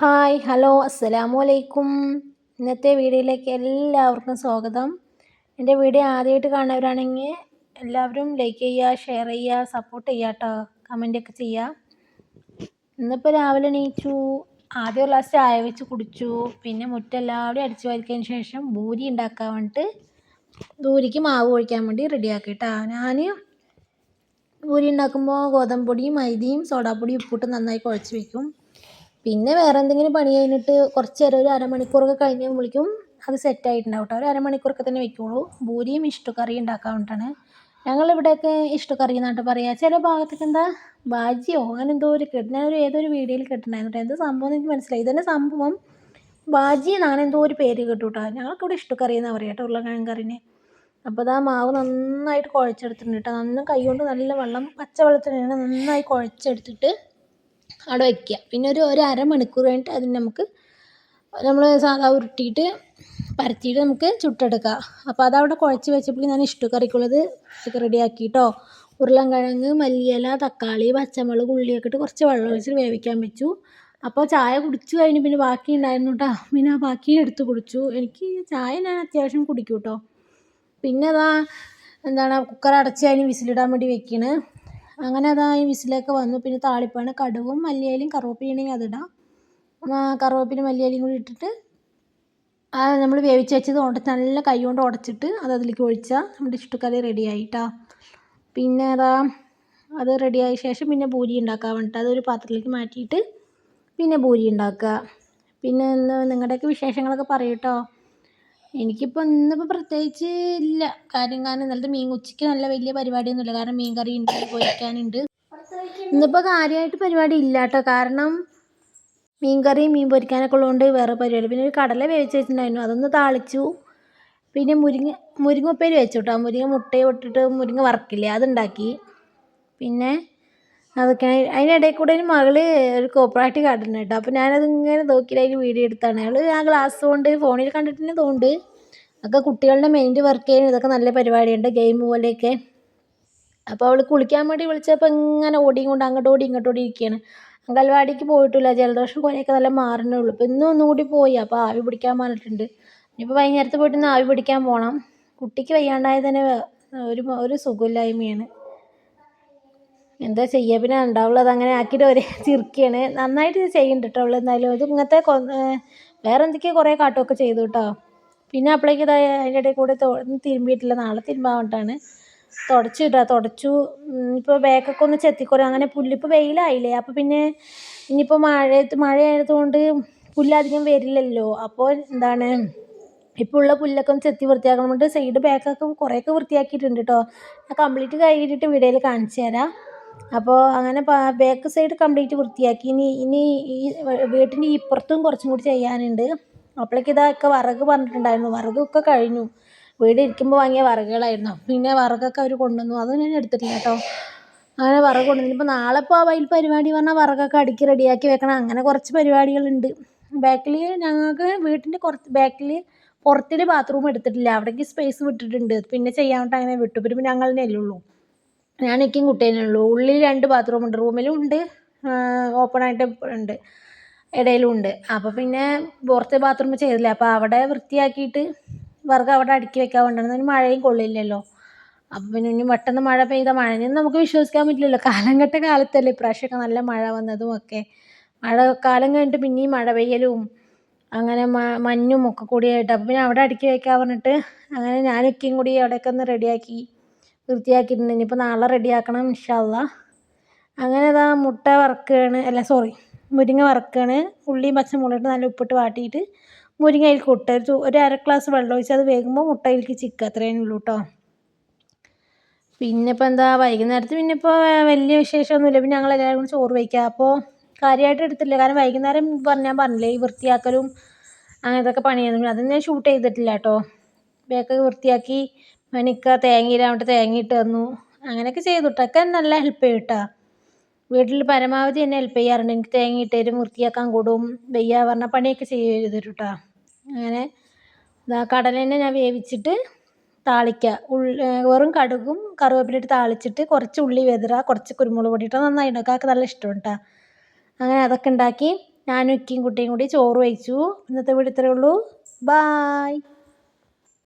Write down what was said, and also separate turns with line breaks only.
Hi hello അസ്സലാമു അലൈക്കും ഇന്നത്തെ വീഡിയോയിലേക്ക് എല്ലാവർക്കും സ്വാഗതം. എന്റെ വീഡിയോ ആദ്യമായിട്ട് കാണുന്നവരാണെങ്കിൽ എല്ലാവരും ലൈക്ക് ചെയ്യുക ഷെയർ ചെയ്യുക സപ്പോർട്ട് ചെയ്യുക കേട്ടോ കമന്റൊക്കെ ചെയ്യുക. ഇന്നിപ്പോൾ രാവിലെ എണീച്ചു ആദ്യം ഒരു ഗ്ലാസ് ചായ വെച്ച് കുടിച്ചു. പിന്നെ മുറ്റെല്ലാവരും അടിച്ചു വാരിക്കതിന് ശേഷം ഭൂരി ഉണ്ടാക്കാൻ വേണ്ടിയിട്ട് ദൂരിക്ക് മാവ് ഒഴിക്കാൻ വേണ്ടി റെഡിയാക്കി കേട്ടോ ഞാൻ ഭൂരി ഉണ്ടാക്കുമ്പോൾ ഗോതമ്പൊടിയും മൈദിയും സോഡാപ്പൊടിയും ഉപ്പിട്ട് നന്നായി കുഴച്ച് വെക്കും. പിന്നെ വേറെ എന്തെങ്കിലും പണി കഴിഞ്ഞിട്ട് കുറച്ച് നേരം ഒരു അരമണിക്കൂറൊക്കെ കഴിയുമ്പോഴേക്കും അത് സെറ്റായിട്ടുണ്ടാവും കേട്ടോ ഒരു അരമണിക്കൂറൊക്കെ തന്നെ വെക്കുള്ളൂ. ഭൂരിയും ഇഷ്ടക്കറി ഉണ്ടാക്കാൻ വേണ്ടിയിട്ടാണ് ഞങ്ങളിവിടെയൊക്കെ ഇഷ്ടക്കറി എന്നാട്ടോ പറയുക ചില ഭാഗത്തൊക്കെ എന്താ? ബാജിയോ അങ്ങനെ എന്തോ ഒരു കേട്ടു ഞാനൊരു ഏതൊരു വീഡിയോയിൽ കേട്ടിട്ടുണ്ടായിരുന്നു കേട്ടോ എന്ത് സംഭവം എനിക്ക് മനസ്സിലായി. ഇതന്നെ സംഭവം ബാജി എന്നാണ് എന്തോ ഒരു പേര് കേട്ടു കേട്ടോ ഞങ്ങൾക്ക് ഇവിടെ ഇഷ്ടക്കറി എന്നാണ് പറയുക കേട്ടോ ഉരുളക്കിഴങ്ങ് കറിനെ അപ്പോൾ ഇതാ മാവ് നന്നായിട്ട് കുഴച്ചെടുത്തിട്ടുണ്ട് കേട്ടോ നന്ന കൈ കൊണ്ട് നല്ല വെള്ളം പച്ച വെള്ളത്തിൽ നന്നായി കുഴച്ചെടുത്തിട്ട് അവിടെ വയ്ക്കുക പിന്നെ ഒരു ഒരു അരമണിക്കൂർ കഴിഞ്ഞിട്ട് അതിന് നമുക്ക് നമ്മൾ സാധാ ഉരുട്ടിയിട്ട് പരത്തിയിട്ട് നമുക്ക് ചുട്ടെടുക്കുക അപ്പോൾ അതവിടെ കുഴച്ച് വെച്ചപ്പോൾ ഞാൻ ഇഷ്ടക്കറിക്കുള്ളത് റെഡിയാക്കി കേട്ടോ ഉരുളൻകിഴങ്ങ് മല്ലിയില തക്കാളി പച്ചമുളക് ഉള്ളിയൊക്കെ ഇട്ട് കുറച്ച് വെള്ളം ഒഴിച്ച് വേവിക്കാൻ വെച്ചു. അപ്പോൾ ചായ കുടിച്ചു കഴിഞ്ഞ് പിന്നെ ബാക്കി ഉണ്ടായിരുന്നു കേട്ടോ പിന്നെ ആ ബാക്കി എടുത്ത് കുടിച്ചു. എനിക്ക് ചായ ഞാൻ അത്യാവശ്യം കുടിക്കും കേട്ടോ പിന്നെ അതാ എന്താണ് കുക്കർ അടച്ച് അതിന് വിസിലിടാൻ വേണ്ടി വെക്കണ്. അങ്ങനെ അതാ ഈ വിസിലൊക്കെ വന്നു. പിന്നെ താളിപ്പാണ് കടുകും മല്ലിയിലയും ഇണങ്ങി അതിടാം കറുവപ്പിനും മല്ലിയേലും കൂടി ഇട്ടിട്ട് അത് നമ്മൾ വേവിച്ച് വെച്ചത് ഉടച്ച് നല്ല കൈ കൊണ്ട് ഉടച്ചിട്ട് അത് അതിലേക്ക് ഒഴിച്ചാൽ നമ്മുടെ ഇഷ്ടക്കറി റെഡി ആയിട്ടാ. പിന്നെ അതാ അത് റെഡിയായ ശേഷം പിന്നെ പൂരി ഉണ്ടാക്കാൻ വേണ്ടിയിട്ട് അതൊരു പാത്രത്തിലേക്ക് മാറ്റിയിട്ട് പിന്നെ പൂരി ഉണ്ടാക്കുക പിന്നെ നിങ്ങളുടെയൊക്കെ വിശേഷങ്ങളൊക്കെ പറയൂ കേട്ടോ എനിക്കിപ്പോൾ ഇന്നിപ്പോൾ പ്രത്യേകിച്ച് ഇല്ല. കാര്യം കാരണം ഇന്നലത്തെ മീൻ ഉച്ചയ്ക്ക് നല്ല വലിയ പരിപാടിയൊന്നുമില്ല. കാരണം മീൻ കറി ഉണ്ട് പൊരിക്കാനുണ്ട് ഇന്നിപ്പോൾ കാര്യമായിട്ട് പരിപാടി ഇല്ല കേട്ടോ കാരണം മീൻ കറി മീൻ പൊരിക്കാനൊക്കെ ഉള്ളതുകൊണ്ട് വേറെ പരിപാടി. പിന്നെ ഒരു കടല വേവിച്ച് വെച്ചിട്ടുണ്ടായിരുന്നു. അതൊന്ന് താളിച്ചു. പിന്നെ മുരിങ്ങ മുരിങ്ങ ഉപ്പേരി വെച്ചു കേട്ടോ. മുരിങ്ങ മുട്ടയും ഇട്ടിട്ട് മുരിങ്ങ വറക്കില്ലേ? അതുണ്ടാക്കി. പിന്നെ അതൊക്കെ. അതിനിടയിൽ കൂടെ ഒരു മകൾ ഒരു കോപ്പറായിട്ട് കാട്ടുന്നുണ്ട് കേട്ടോ. അപ്പോൾ ഞാനത് ഇങ്ങനെ നോക്കിയിട്ട് അതിൽ വീഡിയോ എടുത്താണ്. അയാൾ ആ ഗ്ലാസ് കൊണ്ട് ഫോണിൽ കണ്ടിട്ട് തന്നെ തോന്നുന്നുണ്ട്. ഒക്കെ കുട്ടികളുടെ മൈൻഡ് വർക്ക് ചെയ്യാൻ ഇതൊക്കെ നല്ല പരിപാടിയുണ്ട് ഗെയിം പോലെയൊക്കെ. അപ്പോൾ അവൾ കുളിക്കാൻ വേണ്ടി വിളിച്ചപ്പോൾ ഇങ്ങനെ ഓടിയും കൊണ്ട് അങ്ങോട്ട് ഓടി ഇങ്ങോട്ട് ഓടി ഇരിക്കുകയാണ്. അങ്കൽവാടിക്ക് പോയിട്ടില്ല. ജലദോഷം കുറേയൊക്കെ നല്ല മാറണേ ഉള്ളൂ. ഇപ്പോൾ ഇന്നും ഒന്നുകൂടി പോയി. അപ്പോൾ ആവി പിടിക്കാൻ പറഞ്ഞിട്ടുണ്ട്. ഇനിയിപ്പോൾ വൈകുന്നേരത്ത് പോയിട്ട് ഇന്ന് ആവി പിടിക്കാൻ പോകണം കുട്ടിക്ക് വയ്യാണ്ടായത് തന്നെ ഒരു ഒരു സുഖമില്ലായ്മയാണ്. എന്താ ചെയ്യുക പിന്നെ ഉണ്ടാവുള്ളൂ. അതങ്ങനെ ആക്കിയിട്ട് ഒരേ ചിരിക്കുകയാണ് നന്നായിട്ട് ചെയ്യുന്നുണ്ട് കേട്ടോ അവൾ എന്തായാലും. അത് ഇങ്ങനത്തെ വേറെ എന്തൊക്കെയോ കുറേ കാട്ടുമൊക്കെ ചെയ്തു കേട്ടോ പിന്നെ അപ്പോഴേക്ക് ഇതാ അതിന്റെ ഇടയിൽ കൂടെ തിരുമ്പിയിട്ടില്ല. നാളെ തിരുമ്പാൻ വേണ്ടിയിട്ടാണ് തുടച്ചു ഇടുക തുടച്ചു. ഇപ്പോൾ ബാക്കൊക്കെ ഒന്ന് ചെത്തിക്കുറ അങ്ങനെ പുല്ലിപ്പോൾ വെയിലായില്ലേ? അപ്പോൾ പിന്നെ ഇനിയിപ്പോൾ മഴയത്ത് മഴയായതുകൊണ്ട് പുല്ലധികം വരില്ലല്ലോ. അപ്പോൾ എന്താണ് ഇപ്പോൾ ഉള്ള പുല്ലൊക്കെ ഒന്ന് ചെത്തി വൃത്തിയാക്കണം. കൊണ്ട് സൈഡ് ബാക്കൊക്കെ കുറേയൊക്കെ വൃത്തിയാക്കിയിട്ടുണ്ട് കേട്ടോ കംപ്ലീറ്റ് കഴിഞ്ഞിട്ട് വീഡിയോയിൽ കാണിച്ചു തരാം. അപ്പോൾ അങ്ങനെ ബാക്ക് സൈഡ് കംപ്ലീറ്റ് വൃത്തിയാക്കി. ഇനി ഇനി ഈ വീട്ടിന്റെ ഇപ്പുറത്തും കുറച്ചും കൂടി ചെയ്യാനുണ്ട്. അപ്പോഴേക്ക് ഇതൊക്കെ വിറക് പറഞ്ഞിട്ടുണ്ടായിരുന്നു. വിറകൊക്കെ കഴിഞ്ഞു. വീട് ഇരിക്കുമ്പോൾ വാങ്ങിയ വിറകുകളായിരുന്നു. പിന്നെ വിറകൊക്കെ അവർ കൊണ്ടുവന്നു. അതും ഞാൻ എടുത്തിട്ടില്ല കേട്ടോ. അങ്ങനെ വിറക് കൊണ്ടുവന്നു. ഇപ്പോൾ നാളെ ഇപ്പോൾ അതിൽ പരിപാടി പറഞ്ഞാൽ വിറകൊക്കെ അടുക്കി റെഡിയാക്കി വെക്കണം. അങ്ങനെ കുറച്ച് പരിപാടികളുണ്ട്. ബാക്കിൽ ഞങ്ങൾക്ക് വീട്ടിന്റെ കുറച്ച് ബാക്കിൽ പുറത്തിൽ ബാത്റൂം എടുത്തിട്ടില്ല. അവിടേക്ക് സ്പേസ് വിട്ടിട്ടുണ്ട്. പിന്നെ ചെയ്യാൻ വേണ്ടി അങ്ങനെ വിട്ടു. പിന്നെ ഞങ്ങൾ തന്നെ അല്ലേ ഉള്ളൂ. ഞാൻ എനിക്കും കുട്ടീനെ ഉള്ളൂ. ഉള്ളിൽ രണ്ട് ബാത്റൂം ഉണ്ട്. റൂമിലും ഉണ്ട്. ഓപ്പൺ ആയിട്ട് ഉണ്ട്. ഇടയിലും ഉണ്ട്. അപ്പോൾ പിന്നെ പുറത്തെ ബാത്റൂം ചെയ്തില്ല. അപ്പോൾ അവിടെ വൃത്തിയാക്കിയിട്ട് വിറക് അവിടെ അടുക്കി വെക്കാൻ കൊണ്ടുവന്നു മഴയും കൊള്ളില്ലല്ലോ. അപ്പോൾ പിന്നെ ഇനി പെട്ടെന്ന് മഴ പെയ്ത മഴയൊന്നും നമുക്ക് വിശ്വസിക്കാൻ പറ്റില്ലല്ലോ. കാലം കെട്ട കാലത്തല്ലേ ഇപ്രാവശ്യമൊക്കെ നല്ല മഴ വന്നതും ഒക്കെ. മഴ കാലം കഴിഞ്ഞിട്ട് പിന്നെയും മഴ പെയ്യലും അങ്ങനെ മഞ്ഞും ഒക്കെ കൂടിയായിട്ട്. അപ്പോൾ പിന്നെ അവിടെ അടുക്കി വെക്കാൻ പറഞ്ഞിട്ട് അങ്ങനെ ഞാനൊക്കെയും കൂടി അവിടെയൊക്കെ ഒന്ന് റെഡിയാക്കി വൃത്തിയാക്കിയിട്ടുണ്ട്. ഇനിയിപ്പോൾ നാളെ റെഡിയാക്കണം ഇൻഷാല്ല അങ്ങനെ ഇതാ മുട്ട വറക്കുകയാണ് അല്ല സോറി മുരിങ്ങ വറക്കുകയാണ് ഉള്ളിയും പച്ചമുളകിട്ട് നല്ല ഉപ്പിട്ട് വാട്ടിയിട്ട് മുരിങ്ങ അതിൽ കൊട്ടുക ഒരു അര ഗ്ലാസ് വെള്ളം ഒഴിച്ച് അത് വേകുമ്പോൾ മുട്ട അതിലേക്ക് ചിക്കുക അത്രയേ ഉള്ളൂ കേട്ടോ പിന്നെ ഇപ്പോൾ എന്താ വൈകുന്നേരത്ത് പിന്നെ ഇപ്പോൾ വലിയ വിശേഷമൊന്നുമില്ല. പിന്നെ ഞങ്ങൾ എല്ലാവരും കൂടി ചോറ് വയ്ക്കുക അപ്പോൾ കാര്യമായിട്ട് എടുത്തില്ല. കാരണം വൈകുന്നേരം പറഞ്ഞാൽ പറഞ്ഞില്ലേ ഈ വൃത്തിയാക്കലും അങ്ങനത്തെ ഒക്കെ പണിയായിരുന്നു അത് ഞാൻ ഷൂട്ട് ചെയ്തിട്ടില്ല കേട്ടോ ബേക്കറി വൃത്തിയാക്കി എനിക്ക് തേങ്ങ ഇടാൻ വേണ്ടി തേങ്ങ ഇട്ട് തന്നു. അങ്ങനെയൊക്കെ ചെയ്തു കേട്ടോ നല്ല ഹെൽപ്പ് ചെയ്യും കേട്ടോ വീട്ടിൽ പരമാവധി എന്നെ ഹെൽപ്പ് ചെയ്യാറുണ്ട്. എനിക്ക് തേങ്ങ ഇട്ട് തരും വൃത്തിയാക്കാൻ കൂടും വെയ്യാ പറഞ്ഞ പണിയൊക്കെ ചെയ്ത് തരും കേട്ടോ അങ്ങനെ ഇതാ കടലേനെ ഞാൻ വേവിച്ചിട്ട് താളിക്കുക ഉള്ളി വെറും കടുകും കറുവേപ്പിലിട്ട് താളിച്ചിട്ട് കുറച്ച് ഉള്ളി വെതിര കുറച്ച് കുരുമുളക് പൊടി ഇട്ടാൽ നന്നായി ഉണ്ടാക്കുക നല്ല ഇഷ്ടമാണ് കേട്ടോ അങ്ങനെ അതൊക്കെ ഉണ്ടാക്കി ഞാനും ഇക്കയും കുട്ടിയും കൂടി ചോറ് കഴിച്ചു ഇന്നത്തെ വീട് ഇത്രയേ ഉള്ളൂ. ബായ്